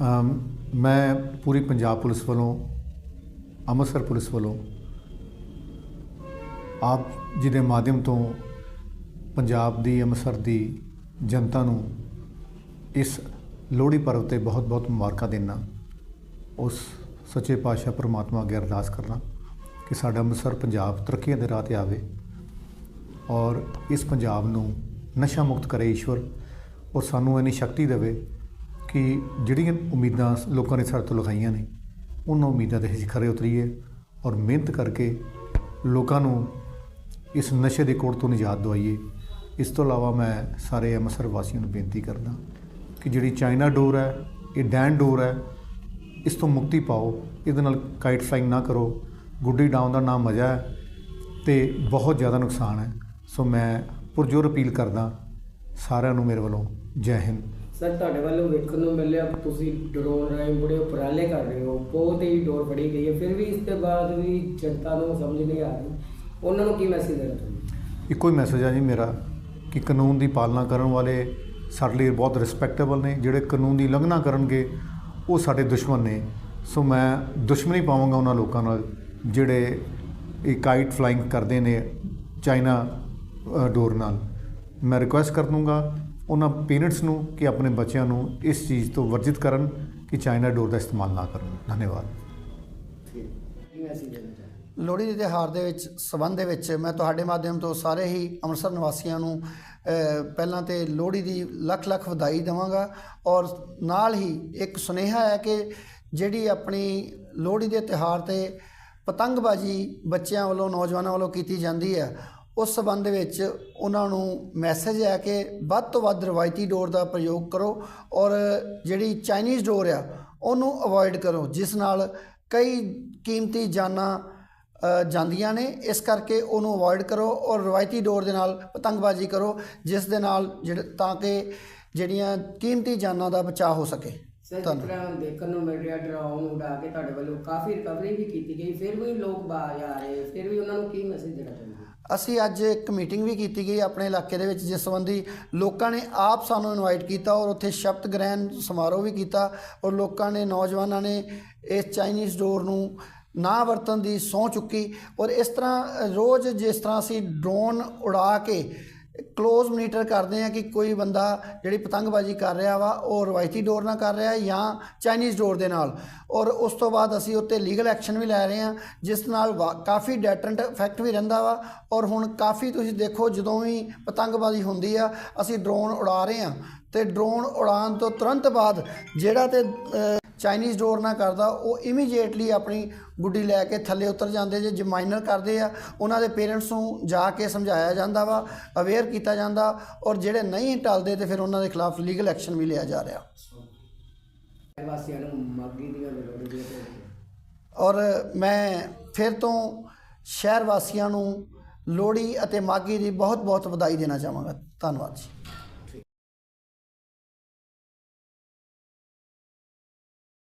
ਮੈਂ ਪੂਰੀ ਪੰਜਾਬ ਪੁਲਿਸ ਵੱਲੋਂ, ਅੰਮ੍ਰਿਤਸਰ ਪੁਲਿਸ ਵੱਲੋਂ, ਆਪ ਜੀ ਦੇ ਮਾਧਿਅਮ ਤੋਂ ਪੰਜਾਬ ਦੀ, ਅੰਮ੍ਰਿਤਸਰ ਦੀ ਜਨਤਾ ਨੂੰ ਇਸ ਲੋਹੜੀ ਪਰਵ ਤੇ ਬਹੁਤ-ਬਹੁਤ ਮੁਬਾਰਕਾਂ ਦੇਣਾ ਉਸ ਸੱਚੇ ਪਾਤਸ਼ਾਹ ਪ੍ਰਮਾਤਮਾ ਅੱਗੇ ਅਰਦਾਸ ਕਰਨਾ ਕਿ ਸਾਡਾ ਅੰਮ੍ਰਿਤਸਰ ਪੰਜਾਬ ਤਰੱਕੀਆਂ ਦੇ ਰਾਹ ਤੇ ਆਵੇ ਔਰ ਇਸ ਪੰਜਾਬ ਨੂੰ ਨਸ਼ਾ ਮੁਕਤ ਕਰੇ ਈਸ਼ਵਰ ਔਰ ਸਾਨੂੰ ਇੰਨੀ ਸ਼ਕਤੀ ਦੇਵੇ ਕਿ ਜਿਹੜੀਆਂ ਉਮੀਦਾਂ ਲੋਕਾਂ ਨੇ ਸਾਡੇ ਤੋਂ ਲਗਾਈਆਂ ਨੇ, ਉਹਨਾਂ ਉਮੀਦਾਂ ਤੇ ਅਸੀਂ ਖਰੇ ਉਤਰੀਏ ਔਰ ਮਿਹਨਤ ਕਰਕੇ ਲੋਕਾਂ ਨੂੰ ਇਸ ਨਸ਼ੇ ਦੇ ਕੋੜ ਤੋਂ ਨਿਜਾਤ ਦਵਾਈਏ। ਇਸ ਤੋਂ ਇਲਾਵਾ ਮੈਂ ਸਾਰੇ ਅੰਮ੍ਰਿਤਸਰ ਵਾਸੀਆਂ ਨੂੰ ਬੇਨਤੀ ਕਰਦਾ ਕਿ ਜਿਹੜੀ ਚਾਈਨਾ ਡੋਰ ਹੈ, ਇਹ ਡੈਨ ਡੋਰ ਹੈ, ਇਸ ਤੋਂ ਮੁਕਤੀ ਪਾਓ। ਇਹਦੇ ਨਾਲ ਕਾਈਟ ਫਲਾਈਂਗ ਨਾ ਕਰੋ। ਗੁੱਡੀ ਡਾਊਨ ਦਾ ਨਾਮ ਮਜ਼ਾ ਹੈ ਤੇ ਬਹੁਤ ਜ਼ਿਆਦਾ ਨੁਕਸਾਨ ਹੈ। ਸੋ ਮੈਂ ਪੁਰਜੋਰ ਅਪੀਲ ਕਰਦਾ ਸਾਰਿਆਂ ਨੂੰ ਮੇਰੇ ਵੱਲੋਂ ਜੈ ਹਿੰਦ। ਸਰ, ਤੁਹਾਡੇ ਵੱਲੋਂ ਵੇਖਣ ਨੂੰ ਮਿਲਿਆ ਕਿ ਤੁਸੀਂ ਡਰੋਨ ਰਾਹੀਂ ਬੜੇ ਉਪਰਾਲੇ ਕਰ ਰਹੇ ਹੋ। ਬਹੁਤ ਹੀ ਡੋਰ ਫੜੀ ਗਈ ਹੈ। ਫਿਰ ਵੀ ਇਸ ਤੋਂ ਬਾਅਦ ਵੀ ਜਨਤਾ ਨੂੰ ਸਮਝ ਨਹੀਂ ਆ ਰਹੀ। ਉਹਨਾਂ ਨੂੰ ਕੀ ਮੈਸੇਜ ਦੇਣਾ ਚਾਹੁੰਦੇ ਇੱਕੋ ਹੀ ਮੈਸੇਜ ਆ ਜੀ ਮੇਰਾ, ਕਿ ਕਾਨੂੰਨ ਦੀ ਪਾਲਣਾ ਕਰਨ ਵਾਲੇ ਸਾਡੇ ਲਈ ਬਹੁਤ ਰਿਸਪੈਕਟੇਬਲ ਨੇ। ਜਿਹੜੇ ਕਾਨੂੰਨ ਦੀ ਉਲੰਘਣਾ ਕਰਨਗੇ, ਉਹ ਸਾਡੇ ਦੁਸ਼ਮਣ ਨੇ। ਸੋ ਮੈਂ ਦੁਸ਼ਮਣੀ ਪਾਵਾਂਗਾ ਉਹਨਾਂ ਲੋਕਾਂ ਨਾਲ, ਜਿਹੜੇ ਇਹ ਕਾਈਟ ਫਲਾਈਂਗ ਕਰਦੇ ਨੇ ਚਾਈਨਾ ਡੋਰ ਨਾਲ। ਮੈਂ ਰਿਕੁਐਸਟ ਕਰ ਦੂੰਗਾ ਉਹਨਾਂ ਪੇਰੈਂਟਸ ਨੂੰ ਕਿ ਆਪਣੇ ਬੱਚਿਆਂ ਨੂੰ ਇਸ ਚੀਜ਼ ਤੋਂ ਵਰਜਿਤ ਕਰਨ ਕਿ ਚਾਈਨਾ ਡੋਰ ਦਾ ਇਸਤੇਮਾਲ ਨਾ ਕਰਨ। ਧੰਨਵਾਦ। ਲੋਹੜੀ ਦੇ ਤਿਉਹਾਰ ਦੇ ਵਿੱਚ, ਸਬੰਧ ਦੇ ਵਿੱਚ ਮੈਂ ਤੁਹਾਡੇ ਮਾਧਿਅਮ ਤੋਂ ਸਾਰੇ ਹੀ ਅੰਮ੍ਰਿਤਸਰ ਨਿਵਾਸੀਆਂ ਨੂੰ ਪਹਿਲਾਂ ਤੇ ਲੋਹੜੀ ਦੀ ਲੱਖ ਲੱਖ ਵਧਾਈ ਦੇਵਾਂਗਾ ਔਰ ਨਾਲ ਹੀ ਇੱਕ ਸੁਨੇਹਾ ਹੈ ਕਿ ਜਿਹੜੀ ਆਪਣੀ ਲੋਹੜੀ ਦੇ ਤਿਉਹਾਰ ਤੇ ਪਤੰਗਬਾਜ਼ੀ ਬੱਚਿਆਂ ਵੱਲੋਂ, ਨੌਜਵਾਨਾਂ ਵੱਲੋਂ ਕੀਤੀ ਜਾਂਦੀ ਹੈ ਉਸ ਸਬੰਧ ਵਿੱਚ ਉਹਨਾਂ ਨੂੰ ਮੈਸੇਜ ਹੈ ਕਿ ਵੱਧ ਤੋਂ ਵੱਧ ਰਵਾਇਤੀ ਡੋਰ ਦਾ ਪ੍ਰਯੋਗ ਕਰੋ ਔਰ ਜਿਹੜੀ ਚਾਈਨੀਜ਼ ਡੋਰ ਆ ਉਹਨੂੰ ਅਵੋਇਡ ਕਰੋ ਜਿਸ ਨਾਲ ਕਈ ਕੀਮਤੀ ਜਾਨਾਂ ਜਾਂਦੀਆਂ ਨੇ। ਇਸ ਕਰਕੇ ਉਹਨੂੰ ਅਵੋਇਡ ਕਰੋ ਔਰ ਰਵਾਇਤੀ ਡੋਰ ਦੇ ਨਾਲ ਪਤੰਗਬਾਜ਼ੀ ਕਰੋ ਜਿਸ ਦੇ ਨਾਲ ਜਿਹੜੇ ਤਾਂ ਕਿ ਜਿਹੜੀਆਂ ਕੀਮਤੀ ਜਾਨਾਂ ਦਾ ਬਚਾਅ ਹੋ ਸਕੇ। ਤਰ੍ਹਾਂ ਦੇਖਣ ਨੂੰ ਮਿਲ ਰਿਹਾ ਡਰਾਉਣ ਉਡਾ ਕੇ ਤੁਹਾਡੇ ਵੱਲੋਂ ਕਾਫੀ ਰਿਕਵਰੀ ਵੀ ਕੀਤੀ ਗਈ ਫਿਰ ਵੀ ਲੋਕ ਬਾਜ ਆ ਰਹੇ ਫਿਰ ਵੀ ਉਹਨਾਂ ਨੂੰ ਕੀ ਮੈਸੇਜ ਦੇਣਾ ਚਾਹੁੰਦੇ? ਅਸੀਂ ਅੱਜ ਇੱਕ ਮੀਟਿੰਗ ਵੀ ਕੀਤੀ ਗਈ ਆਪਣੇ ਇਲਾਕੇ ਦੇ ਵਿੱਚ, ਜਿਸ ਸੰਬੰਧੀ ਲੋਕਾਂ ਨੇ ਆਪ ਸਾਨੂੰ ਇਨਵਾਈਟ ਕੀਤਾ ਔਰ ਉੱਥੇ ਸ਼ਬਦ ਗ੍ਰਹਿਣ ਸਮਾਰੋਹ ਵੀ ਕੀਤਾ ਔਰ ਲੋਕਾਂ ਨੇ, ਨੌਜਵਾਨਾਂ ਨੇ ਇਸ ਚਾਈਨੀਜ਼ ਡੋਰ ਨੂੰ ਨਾ ਵਰਤਣ ਦੀ ਸਹੁੰ ਚੁੱਕੀ ਔਰ ਇਸ ਤਰ੍ਹਾਂ ਰੋਜ਼ ਜਿਸ ਤਰ੍ਹਾਂ ਅਸੀਂ ਡਰੋਨ ਉਡਾ ਕੇ ਕਲੋਜ਼ ਮੋਨੀਟਰ ਕਰਦੇ ਆ ਕਿ ਕੋਈ ਬੰਦਾ ਜਿਹੜੀ ਪਤੰਗਬਾਜ਼ੀ ਕਰ ਰਿਹਾ ਵਾ, ਉਹ ਰਵਾਇਤੀ ਡੋਰ ਨਾਲ ਕਰ ਰਿਹਾ ਜਾਂ ਚਾਈਨੀਜ਼ ਡੋਰ ਦੇ ਨਾਲ। ਔਰ ਉਸ ਤੋਂ ਬਾਅਦ ਅਸੀਂ ਉੱਤੇ ਲੀਗਲ ਐਕਸ਼ਨ ਵੀ ਲੈ ਰਹੇ ਆ ਜਿਸ ਨਾਲ ਵਾ- ਕਾਫੀ ਡੈਟਰੈਂਟ ਇਫੈਕਟ ਵੀ ਰਹਿੰਦਾ ਵਾ। ਔਰ ਹੁਣ ਕਾਫੀ ਤੁਸੀਂ ਦੇਖੋ, ਜਦੋਂ ਵੀ ਪਤੰਗਬਾਜ਼ੀ ਹੁੰਦੀ ਆ, ਅਸੀਂ ਡਰੋਨ ਉਡਾ ਰਹੇ ਆ ਤੇ ਡਰੋਨ ਉਡਾਉਣ ਤੋਂ ਤੁਰੰਤ ਬਾਅਦ ਜਿਹੜਾ ਤੇ ਚਾਈਨੀਜ਼ ਡੋਰ ਨਾ ਕਰਦਾ, ਉਹ ਇਮੀਡੀਏਟਲੀ ਆਪਣੀ ਗੁੱਡੀ ਲੈ ਕੇ ਥੱਲੇ ਉਤਰ ਜਾਂਦੇ ਜੇ ਜੇ ਮਾਈਨਰ ਕਰਦੇ ਆ, ਉਹਨਾਂ ਦੇ ਪੇਰੈਂਟਸ ਨੂੰ ਜਾ ਕੇ ਸਮਝਾਇਆ ਜਾਂਦਾ ਵਾ ਅਵੇਅਰ ਕੀਤਾ ਜਾਂਦਾ, ਔਰ ਜਿਹੜੇ ਨਹੀਂ ਟਲਦੇ ਤੇ ਫਿਰ ਉਹਨਾਂ ਦੇ ਖਿਲਾਫ ਲੀਗਲ ਐਕਸ਼ਨ ਵੀ ਲਿਆ ਜਾ ਰਿਹਾ। ਵਾਸੀਆਂ ਨੂੰ ਮਾਗੀ ਦੀਆਂ ਲੋੜੀ ਔਰ ਮੈਂ ਫਿਰ ਤੋਂ ਸ਼ਹਿਰ ਵਾਸੀਆਂ ਨੂੰ ਲੋਹੜੀ ਅਤੇ ਮਾਘੀ ਦੀ ਬਹੁਤ ਬਹੁਤ ਵਧਾਈ ਦੇਣਾ ਚਾਹਾਂਗਾ। ਧੰਨਵਾਦ ਜੀ।